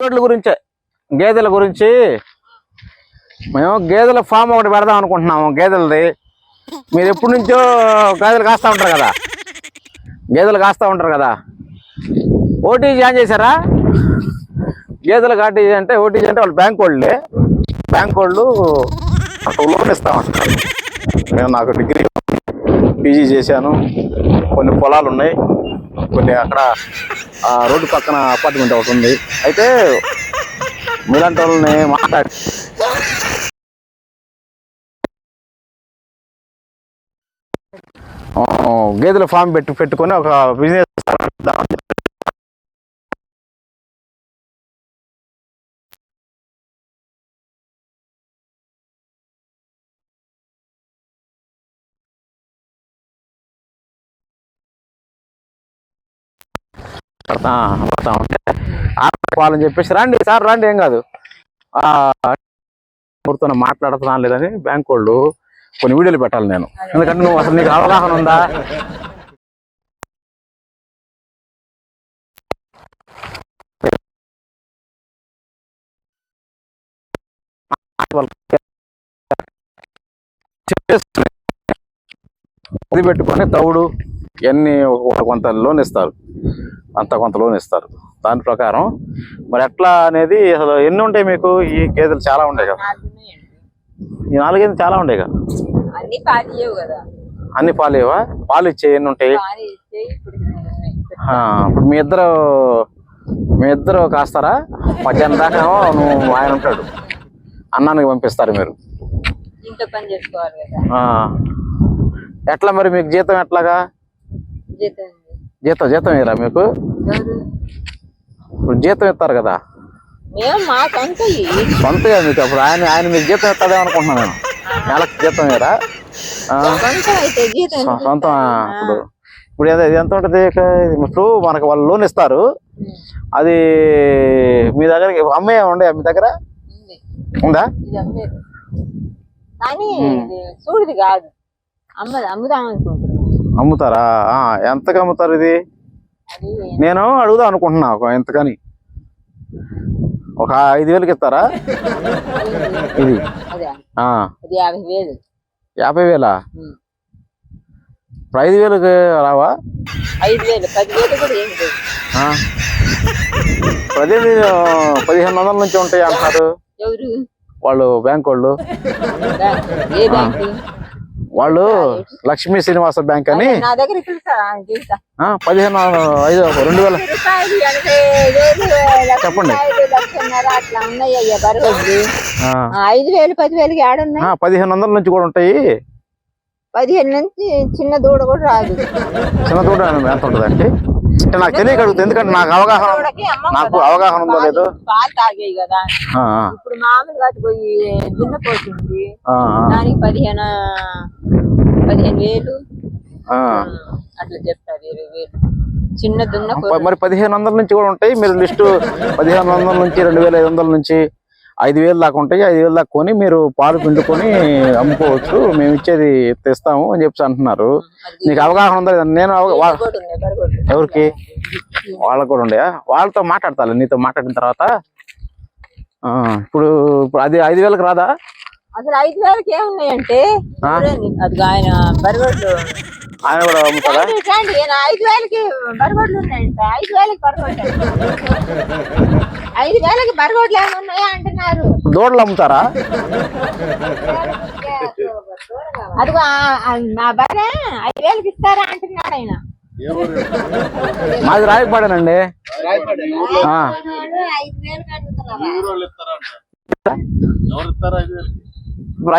రోడ్ల గురించే గేదెల గురించి. మేము గేదెల ఫామ్ ఒకటి పెడదాం అనుకుంటున్నాము గేదెలది. మీరు ఎప్పటి నుంచో గేదెలు కాస్తూ ఉంటారు కదా? గేదెలు కాస్తూ ఉంటారు కదా? ఓటీ జాయిన్ చేశారా? గేదెలు కాటీజీ అంటే ఓటీజీ అంటే వాళ్ళు బ్యాంక్ వాళ్ళే. బ్యాంక్ వాళ్ళు అక్కడ లోన్ ఇస్తామంటారు నేను నాకు డిగ్రీ పీజీ చేశాను. కొన్ని పొలాలు ఉన్నాయి. కొన్ని అక్కడ ఆ, రోడ్డు పక్కన అపార్ట్మెంట్ ఒకటి ఉంది. అయితే మీలాంటి వాళ్ళని మాట్లాడి గేదెల ఫామ్ పెట్టి పెట్టుకొని ఒక బిజినెస్ పడతా పడతా ఉంటే వాళ్ళని చెప్పేసి రండి సార్ రండి ఏం కాదు. ఆ, ఎవరితో మాట్లాడుతున్నా లేదని బ్యాంక్ వాళ్ళు కొన్ని వీడియోలు పెట్టాలి నేను. ఎందుకంటే నువ్వు అసలు నీకు అవగాహన ఉందా? అది పెట్టుకొని తవుడు ఇవన్నీ ఒక కొంత లోన్ ఇస్తారు. అంత కొంత లోన్ ఇస్తారు. దాని ప్రకారం మరి ఎట్లా అనేది అసలు ఎన్ని ఉంటాయి మీకు? ఈ గేదెలు చాలా ఉంటాయి కదా. ఈ నాలుగైదు చాలా ఉంటాయి కదా. అన్ని పాలు ఇవ్వా పాలు ఇచ్చే ఎన్ని ఉంటాయి? ఇప్పుడు ఉన్నాయి. మీ ఇద్దరు మీ ఇద్దరు కాస్తారా? మధ్యాహ్నం దాకా నువ్వు ఆయన ఉంటాడు. అన్నానికి పంపిస్తారు మీరు. ఎట్లా మరి మీకు జీతం ఎట్లాగా? జీతం. జీతం జీతం ఇరా మీకు? ఇప్పుడు జీతం ఇస్తారు కదా? సొంత మీకు? అప్పుడు ఆయన ఆయన మీకు జీతం ఇస్తాడే అనుకుంటున్నాను నేను. నెలకు జీతం ఇరా సొంత? ఇప్పుడు ఇప్పుడు ఎంత ఉంటుంది? ఇప్పుడు మనకు వాళ్ళు లోన్ ఇస్తారు. అది మీ దగ్గర అమ్మాయి ఉండే మీ దగ్గర? ఉంది. కానీ చూడది కాదు. అమ్మది అమ్ముదాం అమ్ముతారా? ఎంతకు అమ్ముతారు ఇది? నేను అడుగుదాం అనుకుంటున్నా ఒక ఎంతకని? ఒక ఐదు వేలకి ఇస్తారా? ఇది? యాభై వేలు. ఇప్పుడు ఐదు వేలకు రావా? ఐదు వేలు. పది వేలు కూడా ఏం లేదు. ఆ. ఇప్పుడు అదే మీరు పదిహేను వందల నుంచి ఉంటాయి అంటారు వాళ్ళు బ్యాంక్ వాళ్ళు. వాళ్ళు లక్ష్మీ శ్రీనివాస బ్యాంక్ అని పదిహేను ఐదు రెండు వేల. చెప్పండి. ఐదు వేలు పదివేలకి ఏడున్నాయి పదిహేను వందల నుంచి కూడా ఉంటాయి. పదిహేను నుంచి చిన్న దూడ కూడా రాదు. చిన్న తోట ఎంత ఉంటుందండి? అంటే నాకు తెలియక అడుగుతుంది ఎందుకంటే నాకు అవగాహన నాకు. అవగాహన ఉందో లేదో. పాలు తాగేయి కదా. ఇప్పుడు మామూలుగా పోయి దున్నపోతుంది దానికి పదిహేను పదిహేను వేలు. అట్లా చెప్తారు ఇరవై వేలు. చిన్న దున్న మరి పదిహేను వందల నుంచి కూడా ఉంటాయి. మీరు లిస్టు పదిహేను వందల నుంచి రెండు వేల ఐదు వందల నుంచి. ఐదు వేలు దాకా ఉంటాయి. ఐదు వేలు దాకా కొని మీరు పాలు పిండుకొని అమ్ముకోవచ్చు. మేము ఇచ్చేది తెస్తాము అని చెప్పి అంటున్నారు. నీకు అవగాహన ఉందా? నేను. ఎవరికి? వాళ్ళకు కూడా ఉండయా వాళ్ళతో మాట్లాడతాను నీతో మాట్లాడిన తర్వాత. ఆ, ఇప్పుడు ఇప్పుడు అది ఐదు వేలకు రాదా? అసలు ఐదు వేలకి ఏమున్నాయంటే? అది ఆయన బరగొడ్లు ఆయన కూడా అమ్ముతారా ఐదు వేలకి బరగొడ్లు ఉన్నాయంట. ఐదు వేలకి బరగొడ్లు ఐదు వేలకి బరగొడ్లు ఏమి ఉన్నాయా అంటున్నారు. దూడలు అమ్ముతారా? ఆ నా బరే ఐదు వేలకి ఇస్తారా అంటున్నాడు ఆయన. మాది రాయపాడేనండి ఆ,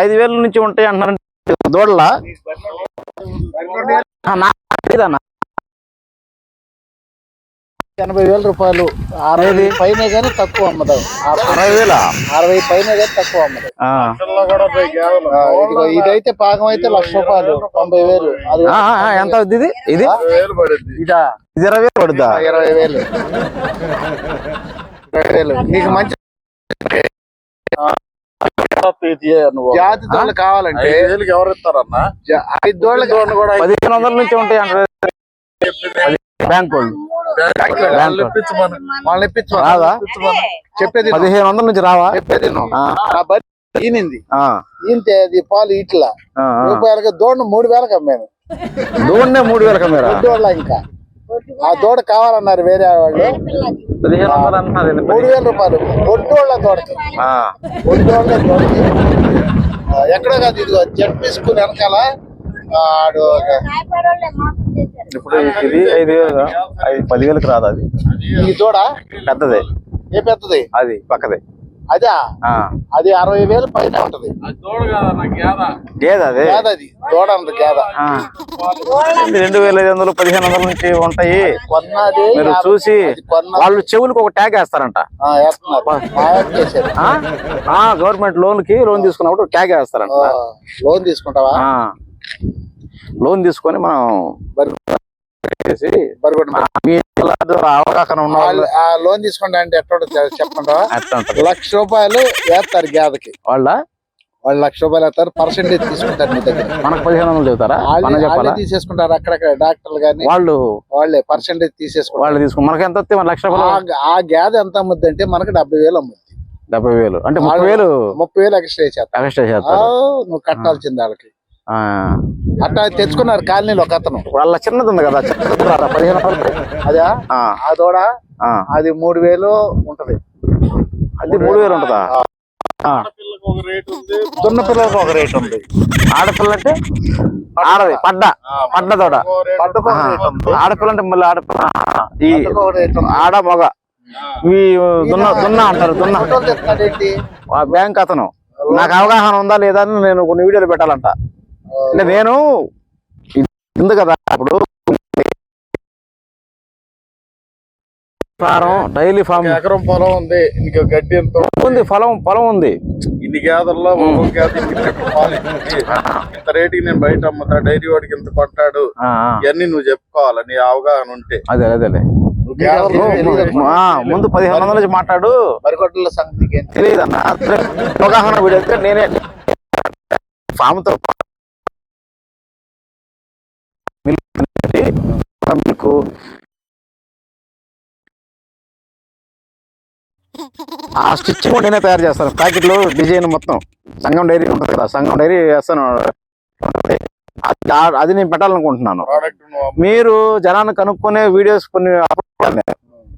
ఐదు వేల నుంచి ఉంటాయి అంటున్నారు. దూడలా. ఎనభై వేల రూపాయలు. అరవై పైన కానీ తక్కువ అమ్మదాం. అరవై వేల? అరవై పైన కానీ తక్కువ అమ్మదాం. ఇదైతే పాకం అయితే లక్ష రూపాయలు తొంభై వేలు. ఎంత అవుద్ది ఇది? ఇది? ఇదా? ఇది ఇరవై వేలు పడుద్దా? ఇరవై వేలు. ఇరవై వేలు. నీకు మంచి జాతి దోళ్ళు కావాలంటే ఎవరు ఇస్తారన్నా? ఐదు దోళ్ళకి పదిహేను వందల నుంచి ఉంటాయి అంటారు. బ్యాంక్ వాళ్ళు. చెప్పేది. పదిహేను వందల నుంచి రావా? చెప్పేది ఈనింది. అది పాలు ఇట్లా. రూపాయలకి దోడ మూడు వేలకు అమ్మాను. దూడనే మూడు వేల కమ్మేరా దొడ్డు వాళ్ళ ఇంకా. ఆ దూడ కావాలన్నారు వేరే వాళ్ళు. పదిహేను వందలు? మూడు వేల రూపాయలు. ఒడ్డు వాళ్ళ దూడకి వాళ్ళ దూడకి. ఎక్కడో కాదు ఇదిగో జడ్పీ స్కూల్ వెనకాల ఆడు ఇప్పుడు ఇది ఐదు వేలు ఐదు పదివేలకు రాదు అది. ఈ దూడ? పెద్దదే. ఏ పెద్దది? అది పక్కదే. అదే? ఆ, అది అరవై వేలు పైన ఉంటది. గేదె అదే? గేద అది. దూడ అంత గేద రెండు వేల ఐదు వందలు పదిహేను వందల నుంచి ఉంటాయి. కొన్నది మీరు చూసి వాళ్ళు చెవులకు ఒక ట్యాగ్ వేస్తారంట. గవర్నమెంట్ లోన్కి లోన్ తీసుకున్నప్పుడు ట్యాగ్ వేస్తారంట. లోన్ తీసుకుంటావా? ఆ. లోన్ తీసుకొని మనం చేసి ఆ, అవగాహన లోన్ తీసుకుంటా అంటే ఎట్లా ఉంటది లక్ష రూపాయలు వేస్తారు గేదకి. వాళ్ళ? వాళ్ళు లక్ష రూపాయలు వేస్తారు పర్సెంటేజ్ తీసుకుంటారు మీ దగ్గర. మనకు పదిహేను వందలు చెబుతారా? తీసేసుకుంటారు అక్కడక్కడ డాక్టర్లు గాని. వాళ్ళు వాళ్ళే పర్సెంటేజ్ తీసేసుకుంటారు. వాళ్ళు తీసుకుని మనకి ఎంత లక్ష రూపాయలు ఆ- గేద ఎంత అమ్ముద్ది అంటే మనకి డెబ్బై వేలు అమ్ముద్ది. డెబ్బై వేలు. అంటే ముప్పై వేలు ముప్పై వేలు ఎక్స్ట్రా చేస్తారు. ఎక్స్ట్రా చేస్తారు. నువ్వు కట్టాల్సింది వాళ్ళకి. అట్లా తెచ్చుకున్నారు కాలనీలో ఒక అతను. వాళ్ళ చిన్నది ఉంది కదా చిన్నది? పదిహేను అదే? ఆ, ఆ దూడ ఆ. అది మూడు వేలు ఉంటది. అది మూడు వేలు ఉంటుందా? ఆ. దున్న పిల్లలకు ఒక రేట్ ఉంది. ఆడపిల్ల అంటే? ఆడది పడ్డ. పడ్డ ఉంది. ఆడపిల్ల అంటే మళ్ళీ ఆడపిల్ల ఈ ఆడ మగ. ఈ దున్న దున్న అంటారు దున్న. బ్యాంక్ అతను. నాకు అవగాహన ఉందా లేదా అని నేను కొన్ని వీడియోలు పెట్టాలంట. అంటే నేను ఇది ఉంది కదా ఇప్పుడు ఫారం డైలీ ఫామ్ ఎకరం పొలం ఉంది ఇంకా గడ్డి ఎంత ఉంది? పొలం పొలం ఉంది. ఇన్ని గేదల్లో. ఇంత రేటుకి నేను బయట అమ్ముతా డైరీ వాడికి ఇంత ఆ, ఇవన్నీ నువ్వు చెప్పుకోవాలి? నీ అవగాహన ఉంటే. అదే అదేలే ముందు పదిహేను వందల నుంచి మాట్లాడు. మరికొడ్ల సంగతికి ఏంటి? తెలియదు అన్న. అవగాహన వీడియో అయితే నేనే ఫామ్ మీకు ఆ స్టిచ్ కూడా నేనే తయారు చేస్తాను. ప్యాకెట్లు డిజైన్ మొత్తం. సంగం డైరీ ఉంటుంది కదా సంగం డైరీ వేస్తాను. అది- నేను పెట్టాలనుకుంటున్నాను. మీరు జనాన్ని కనుక్కునే వీడియోస్ కొన్ని.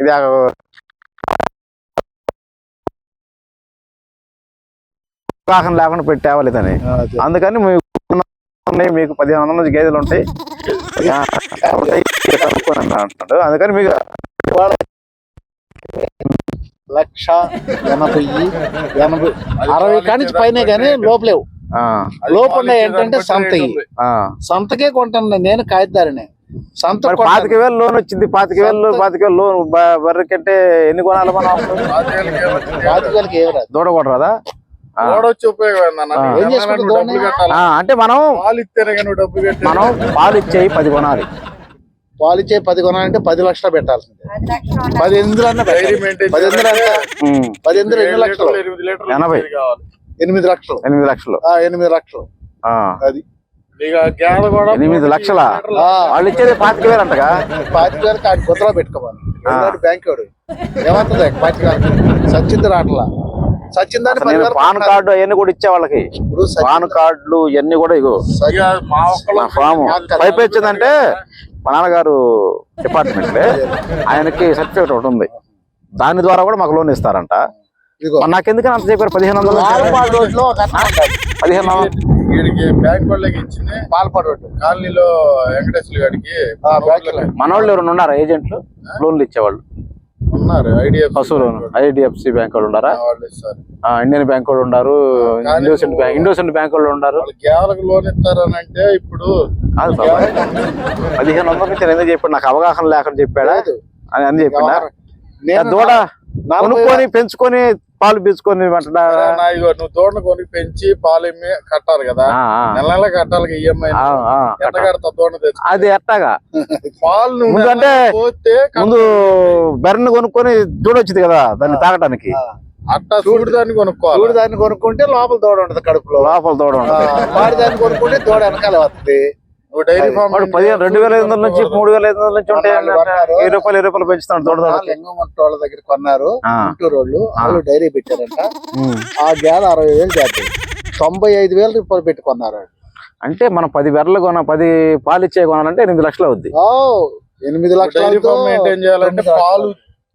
ఇది లేకుండా పెట్టేవాలి ఇదని అదే. అందుకని మీకు పదిహేను వందల నుంచి గేదెలు ఉంటాయి. అందుకని మీకు లక్ష ఎనభై ఎనభై అరవై కానించి పైన గానీ లోపలేవు ఆ, లోపు ఉన్నాయి ఏంటంటే సంతకి. సంతకే కొంటాను నేను కాగితారిని సంత పాతిక వేలు లోన్ వచ్చింది పాతిక వేలు పాతిక వేలు లోన్ బ- బర్రె కంటే ఎన్ని కొనాలి మనం? ఏమి రాదు. దూడ ఉపయోగం అంటే మనం పాలు ఇస్తేనే డబ్బులు కట్టాలి? మనం పాలు ఇచ్చేయి పది కొనాలి. పాలు ఇచ్చే పది కొనాలంటే పది లక్షలు పెట్టాల్సిందే. పది ఎందులో పది ఎందులో పది ఎందులో ఎన్ని లక్షలు? ఎనభై. ఎనిమిది లక్షలు. ఎనిమిది లక్షలు. ఆ ఎనిమిది లక్షలు. ఆ, అది. ఎనిమిది లక్షల? ఆ, వాళ్ళు ఇచ్చేది పాతిక వేలు అంటగా? పాతిక వేలకి ఆడి గుత్తలో పెట్టుకోవాలి. బ్యాంక్ వాడు? ఏమవుతుంది పాతిక వేలకి సచ్చింది రాట్లా నేను పాన్. కార్డు అవన్నీ కూడా ఇచ్చే వాళ్ళకి. పాన్ కార్డులు ఇవన్నీ కూడా ఇగో. నా ఫామ్. పైపు వచ్చిందంటే మా నాన్నగారు డిపార్ట్మెంట్ ఆయనకి సర్టిఫికేట్ ఒకటి ఉంది. దాని ద్వారా కూడా మాకు లోన్ ఇస్తారంట. నాకెందుకని అంత చెప్పారు? పదిహేను వందలు. పదిహేను వందలు. వీడికి బ్యాంక్ వాళ్ళకి ఇచ్చింది పాలపాడు రోడ్డు. కాలనీలో వెంకటేశ్వర గారికి ఆ, బ్యాంకులో. మనోళ్ళు ఎవరు ఉన్నారా? ఏజెంట్లు? లోన్లు ఇచ్చేవాళ్ళు. ఉన్నారు. ఐడిఎఫ్ పశువు లోన్ ఐడిఎఫ్సి బ్యాంక్ వాళ్ళు ఉన్నారా ఆ, ఇండియన్ బ్యాంక్ వాళ్ళు ఉన్నారు ఇండోసెంట్ బ్యాంక్ ఇండోసెంట్ బ్యాంక్ వాళ్ళు ఉన్నారు లోన్ ఇస్తారని అంటే ఇప్పుడు కాదు పదిహేను వందల నుంచి ఎందుకు చెప్పాడు? నాకు అవగాహన లేకుండా చెప్పాడా. అని అని చెప్పిండా నేను దూడ కొనుక్కొని పెంచుకొని పాలు పీల్చుకొని అంటున్నా సరే నా ఇగో నువ్వు దూడను కొని పెంచి పాలు కట్టాలి కదా. నెల నెల కట్టాలి. ఈఎంఐ అది ఎట్టాగా? పాలు ముందు అంటే ముందు బెర్రని కొనుక్కొని చూడొచ్చింది కదా దాన్ని తాగటానికి. అట్టా చూడు దాన్ని కొనుక్కోవాలి. చూడు దాన్ని కొనుక్కుంటే లోపల దూడ ఉంటది కడుపులో. లోపల దూడ ఆ, ఉండదు వాడి దాన్ని కొనుక్కుంటే దూడ వెనకాల వస్తుంది. డైరీ ఫామ్ పదిహేను రెండు వేల ఐదు వందల నుంచి మూడు వేల ఐదు వందల నుంచి ఉంటాయి వాళ్ళు కొన్నారు. వెయ్యి రూపాయలు వెయ్యి రూపాయలు పెంచుతాడు దొడ దొడ లింగమంట వాళ్ళ దగ్గర కొన్నారు. ఆ. గుంటూరు వాళ్ళు వాళ్ళు డైరీ పెట్టారంట. ఆ గేల అరవై వేలు చేద్దాం తొంభై ఐదు వేలు రూపాయలు పెట్టి కొన్నారు వాళ్ళు. అంటే మనం పది బెర్రలు కొన పది పాలు ఇచ్చే కొనాలంటే ఎనిమిది లక్షలు అవుద్ది. ఓ ఎనిమిది ఫామ్ మెయింటైన్ చేయాలంటే పాలు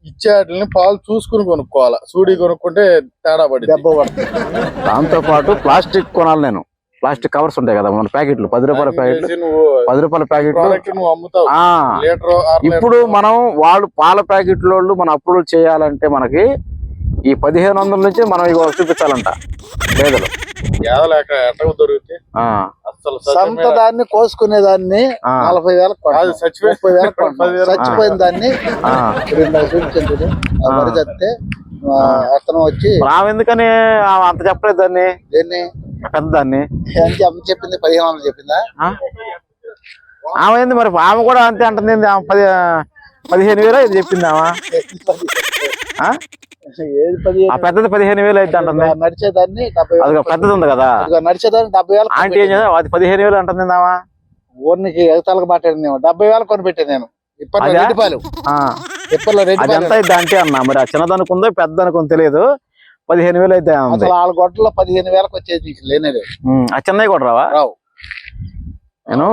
ఇచ్చే వాటిని పాలు చూసుకుని కొనుక్కోవాలి. సూడి కొనుక్కుంటే తేడా పడింది దెబ్బ పడుతుంది దాంతో పాటు ప్లాస్టిక్ కొనాలి నేను. ప్లాస్టిక్ కవర్స్ ఉంటాయి కదా మన ప్యాకెట్లు పది రూపాయల ప్యాకెట్లు. నువ్వు పది రూపాయల ప్యాకెట్లు. ప్రోడక్ట్ నువ్వు అమ్ముతావు. ఆ. లీటర్ ఆరు ఇప్పుడు మనం వాళ్ళు పాల ప్యాకెట్లు వాళ్ళు మనం అప్రూవ్ చేయాలంటే మనకి ఈ పదిహేను వందల నుంచి మనం ఇగో చూపించాలంట పేదలు. సొంత దాన్ని కోసుకునే దాన్ని. నలభై. పదివేలు. చచ్చిపోయిన దాన్ని చూపించండి అతను వచ్చి ఎందుకని అంత చెప్పలేదు దాన్ని? దీన్ని? పెద్ద దాన్ని చెప్పింది? పదిహేను వందలు చెప్పిందా? ఆమె ఏంది మరి? ఆమె కూడా అంతే అంటుంది ఏంది? ఆమె పది పదిహేను వేలు ఇది చెప్పింది ఆమె. పెద్దది పదిహేను వేలు అయితే అంటుంది. నడిచేదాన్ని అది పెద్దది ఉంది కదా. నడిచేదాన్ని డెబ్బై వేలు ఆంటీ ఏం చేద్దాం అది పదిహేను వేలు అంటుంది ఆమె? ఊరికి ఎగతాలకు మాట్లాడింది డెబ్బై వేలు కొనిపెట్టాను నేను. ఇప్పట్లో? రెడ్డిపాలు ఆ. ఇప్పట్లో రెడ్డిపాలు ఎంత అయితే అంటే అన్న మరి ఆ చిన్నదానికి ఉందో పెద్ద అనుకుందో తెలియదు. పదిహేను వేలు అయితే అసలు వాళ్ళ గొడ్డలో పదిహేను వేలకు వచ్చేది నీకు లేనే లేదు. ఉమ్, ఆ చిన్నవి కూడా రావా? రావు. నేను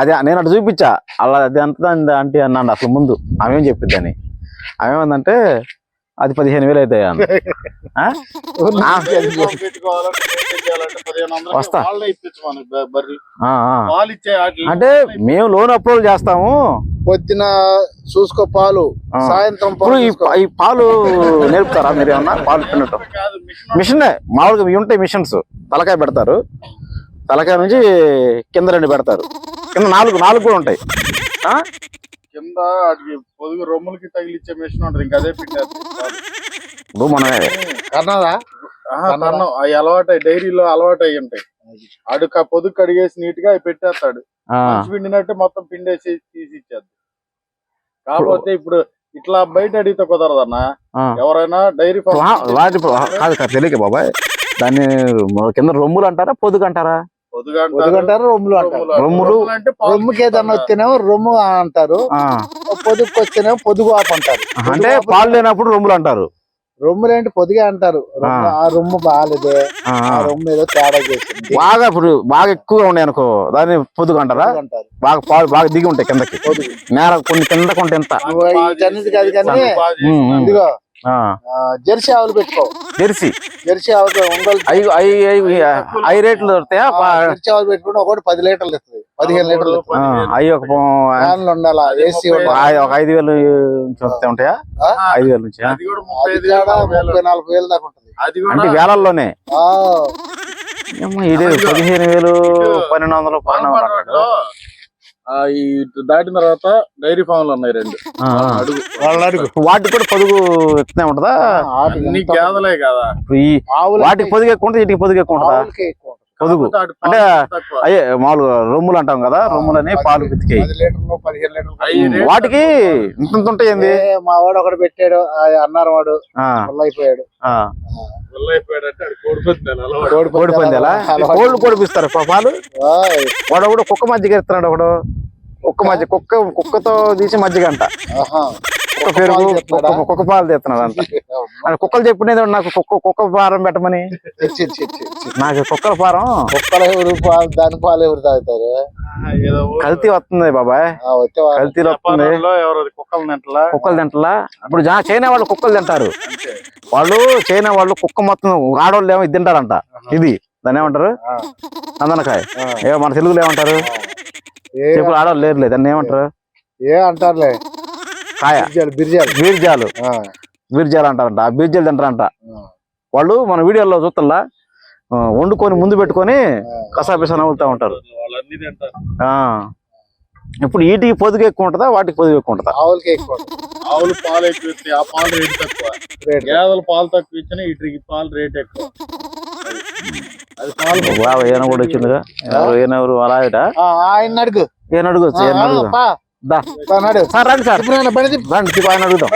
అదే నేను అటు చూపించా. అలా అది ఎంత అంటే అన్నాను అసలు ముందు. ఆమె ఏం చెప్పిందని ఆమె ఏమందంటే అది పదిహేను వేలు వందలకి వస్తా. అంటే మేము లోన్ అప్రూవల్ చేస్తాము. పొద్దున చూసుకో పాలు. సాయంత్రం ఇప్పుడు పాలు ఈ పాలు నేర్పుతారా మీరు ఏమన్నా? పాలు కాదు మిషన్ మిషన్ మామూలుగా ఇవి ఉంటాయి మిషన్స్. తలకాయ పెడతారు. తలకాయ నుంచి కింద రెండు పెడతారు. కింద నాలుగు నాలుగు కూడా ఉంటాయి. ఆ? కింద పొదుగు రొమ్ములకి తగిలిచ్చే మిషన్ ఉంటుంది. ఇంకా అదే పెట్టారు ఇప్పుడు మనం కన్నారా కన్నం అవి అలవాటు డైరీలో అలవాటు అయి ఉంటాయి. అడుగు ఆ పొదుగు కడిగేసి నీట్గా అవి పెట్టేస్తాడు పిండినట్టు మొత్తం పిండేసి తీసి ఇచ్చేది కాకపోతే ఇప్పుడు ఇట్లా బయట అడిగితే కుదరదన్న. ఆ. ఎవరైనా డైరీ కాదు కాదు తెలియక బాబాయ్. దాన్ని కింద రొమ్ములు అంటారా పొదుగు అంటారా? పొదుగు పొదుగంటారు రొమ్ములు అంటారు. రొమ్ములు? రొమ్ముకి ఏదన్నా వస్తేనేమో రొమ్ము అంటారు. ఆ, పొదుగుకి వస్తేనేమో పొదుగు ఆపు అంటారు. అంటే పాలు లేనప్పుడు రొమ్ములు అంటారు. రొమ్ములు ఏంటి పొదిగే అంటారు. రొమ్ము- ఆ. రొమ్ము బాగాలేదే ఆ. రొమ్ము ఏదో తేడా చేసింది. బాగా ఇప్పుడు బాగా ఎక్కువగా ఉన్నాయి అనుకో దాన్ని పొదుగు అంటారా బాగా పాలు బాగా దిగి ఉంటాయి కిందకి. నేల కొన్ని కిందకు ఉంటే ఎంత. ఇదిగో జెర్సీ ఆవులు పెట్టుకో. జెర్సీ? జెర్సీ ఆవులు ఉండలు. అవి అవి రేట్లు దొరుకుతాయా? జెర్సీ ఆవులు పెట్టుకుంటే ఒకటి పది లీటర్లు ఇస్తుంది. పదిహేను లీటర్లు అవి ఒక పో- ఫ్యాన్లు ఉండాలా? ఏసీ ఒక ఐదు వేలు నుంచి వస్తాయి ఉంటాయా? ఐదు వేల నుంచి ముప్పై ఐదు దాకా ఉంటుంది. అది అంటే కూడా వేలల్లోనే ఇది పదిహేను వేలు పన్నెండు వందలు పన్నెండు వందలు ఈ దాటిన తర్వాత డైరీ ఫామ్లు ఉన్నాయి రెండు. అడుగు. వాళ్ళ అడుగు. వాటికి కూడా పొదుగు ఎక్కువనే ఉంటదా? అన్ని గేదలే కదా. వాటికి పొదుగు ఎక్కువ ఉంటుంది? వీటికి పొదుగు ఎక్కువ ఉంటుందా. పొదుగు. అటు. అయ్యే మామూలుగా రొమ్ములు అంటాం కదా రొమ్ములని పాలు పితికాయి. వాటికి ఇంత ఉంటాయి మా వాడు ఒకడు పెట్టాడు ఆ అన్నారు వాడు అయిపోయాడు. కోడి పందేలా. కోళ్ళు కోడిపిస్తారు పా- పాలు ఓయ్, వాడు ఒకడు కుక్క మజ్జిగ ఇస్తున్నాడు ఒకడు. కుక్క మధ్య కుక్క కుక్కతో తీసి మజ్జిగ అంట. ఆహా. కుక్క పెరుగు పాలు తెస్తున్నాడా? కుక్క పాలు తెస్తున్నాడు అంట. అంటే కుక్కలు చెప్పినది నాకు కుక్క కుక్క ఫారం పెట్టమని. నాకు కుక్కల ఫారం కుక్కలు ఎవరు పాలు దాని పాలు ఎవరు తాగుతారు? కల్తీ వస్తుంది బాబాయ్. కల్తీలో వస్తుంది. కుక్కలు తింటలా? ఇప్పుడు చైనా వాళ్ళు కుక్కలు తింటారు. వాళ్ళు చైనా వాళ్ళు కుక్క మొత్తం ఆడవాళ్ళు ఏమో ఇది తింటారంట. ఇది దాన్ని ఏమంటారు? నందనకాయ. ఏ మన తెలుగులో ఏమంటారు? ఏ చెప్పుడు ఆడవాళ్ళు లేరులే దాన్ని ఏమంటారు? ఏ అంటారులే? కాయ. బిర్జాలు బిర్జాలు. బీర్జాలు. అంటారంట ఆ. బీర్జాలు తింటారంట. వాళ్ళు మన వీడియోలో చూస్తల్లా వండుకొని ముందు పెట్టుకొని కసాపిసా నవ్వులుతా ఉంటారు. ఇప్పుడు వీటికి పొదుగు ఎక్కువ ఉంటుందా వాటికి పొదుగు ఎక్కువ ఉంటుందా? ఆవులకి ఎక్కువ. ఆవులు పాలు ఎక్కువ ఇస్తాయి ఆ పాలు రేటు తక్కువ. గేదెలు పాలు తక్కువ ఇచ్చినా వీటికి పాలు రేట్ ఎక్కువ. అది. అది పాలు బాబా ఈయన కూడా వచ్చిందిగా ఈయనెవరు అలా ఆయన అడుగు. ఈయన అడుగు ఈయన రండి సార్. రండి ఆయన తిప్పు.